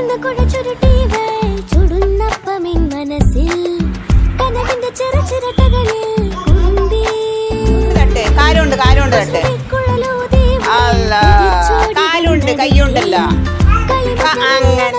കണ്ണു കുഴച്ചുരുട്ടിവൾ ചുടുന്നപ്പമിൻ മനസ്സിൽ കനവിന്റെ ചെറു ചിരട്ടകളിൽ കുറുമ്പി. തട്ട് കാലുണ്ട് കാലുണ്ട് തട്ട് കുഴലൂതി അല്ല കാലുണ്ട് കൈയുണ്ടല്ലോ ആ, അങ്ങനെ.